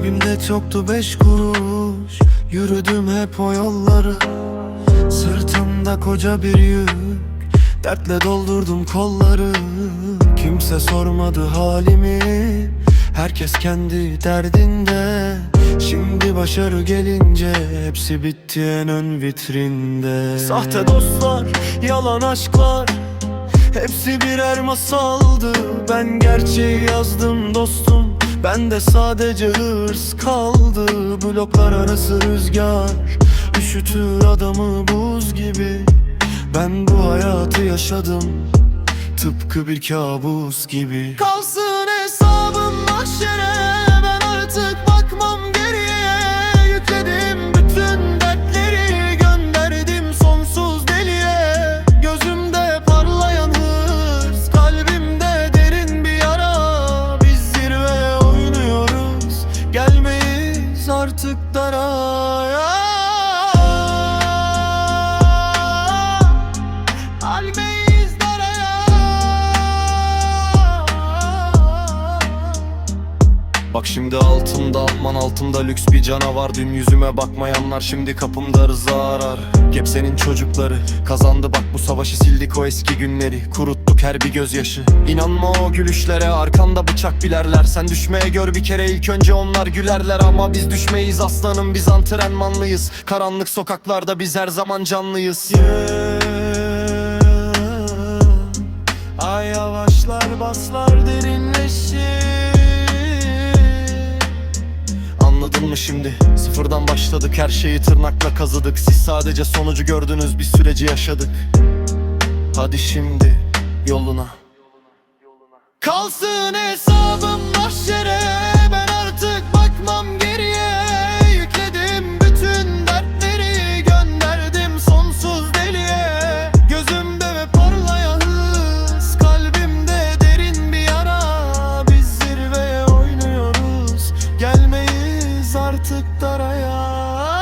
Servet yoktu beş kuruş. Yürüdüm hep o yolları Sırtımda koca bir yük. Dertle doldurdum kolları. Kimse sormadı halimi. Herkes kendi derdinde. Şimdi başarı gelince Hepsi bitti en ön vitrinde. Sahte dostlar, yalan aşklar. Hepsi birer masaldı. Ben gerçeği yazdım dostum Bende sadece hırs kaldı. Bloklar arası rüzgar Üşütür adamı buz gibi. Ben bu hayatı yaşadım. Tıpkı bir kabus gibi. Kalsın Bak şimdi altımda aman altımda lüks bir canavar. Dün yüzüme bakmayanlar şimdi kapımda rıza arar. Gepsenin çocukları kazandı bak bu savaşı sildik o eski günleri. Kuruttuk her bir gözyaşı. İnanma o gülüşlere arkanda bıçak bilerler. Sen düşmeye gör bir kere ilk önce onlar gülerler. Ama biz düşmeyiz aslanım biz antrenmanlıyız. Karanlık sokaklarda biz her zaman canlıyız. Ay Anladın mı şimdi? Sıfırdan başladık her şeyi tırnakla kazıdık. Siz sadece sonucu gördünüz bir süreci yaşadık. Hadi şimdi yoluna. Kalsın hesap artık daraya